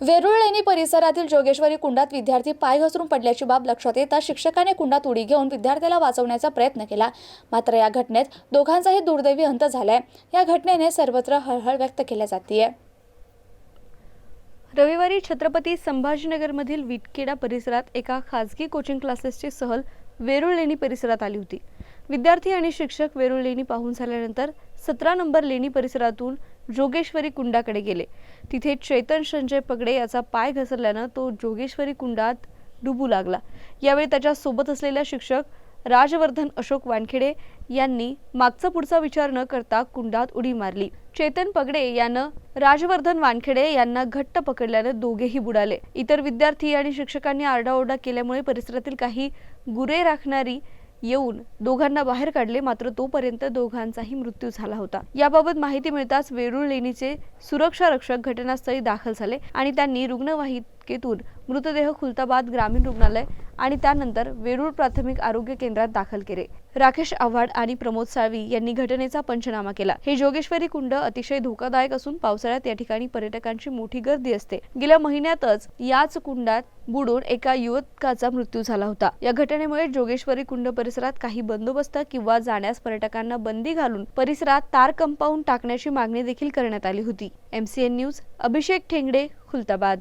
वेरुळ लेणी परिसरातील जोगेश्वरी कुंडात विद्यार्थी पाय घसरून पडल्याची बाब लक्षात येता शिक्षकाने कुंडात उडी घेऊन विद्यार्थ्याला वाचवण्याचा प्रयत्न केला. मात्र या घटनेत दोघांचाही दुर्दैवी अंत झालाय. या घटनेने सर्वत्र हळहळ व्यक्त केल्या जातीये. रविवारी छत्रपती संभाजीनगरमधील विटकेडा परिसरात एका खासगी कोचिंग क्लासेसची सहल वेरुळ लेणी परिसरात आली होती. विद्यार्थी आणि शिक्षक वेरुळ लेणी पाहून झाल्यानंतर सतरा नंबर लेणी परिसरातून जोगेश्वरी कुंडाकडे गेले. तिथे चेतन संजय पगडे याचा पाय घसरल्यानं तो जोगेश्वरी कुंडात डुबू लागला. यावेळी त्याच्या सोबत असलेल्या शिक्षक राजवर्धन अशोक वानखेडे यांनी मागचा पुढचा विचार न करता कुंडात उडी मारली. चेतन पगडे यानं राजवर्धन वानखेडे यांना घट्ट पकडल्यानं दोघेही बुडाले. इतर विद्यार्थी आणि शिक्षकांनी आरडाओरडा केल्यामुळे परिसरातील काही गुरे राखणारी येऊन दोघांना बाहेर काढले मात्र तोपर्यंत दोघांचाही मृत्यू झाला होता. याबाबत माहिती मिळताच वेरूळ लेणीचे सुरक्षा रक्षक घटनास्थळी दाखल झाले आणि त्यांनी अटकेतून मृतदेह खुलताबाद ग्रामीण रुग्णालय आणि त्यानंतर वेरूळ प्राथमिक आरोग्य केंद्रात दाखल केले. राकेश आव्हाड आणि प्रमोद साळवी यांनी घटनेचा पंचनामा केला. हे जोगेश्वरी कुंड अतिशय धोकादायक असून पावसाळ्यात या ठिकाणी पर्यटकांची मोठी गर्दी असते. गेल्या महिन्यातच याच कुंडात बुडून एका युवकाचा मृत्यू झाला होता. या घटनेमुळे जोगेश्वरी कुंड परिसरात काही बंदोबस्त किंवा जाण्यास पर्यटकांना बंदी घालून परिसरात तार कंपाऊंड टाकण्याची मागणी देखील करण्यात आली होती. MCN news Abhishek Thengde Khultabad.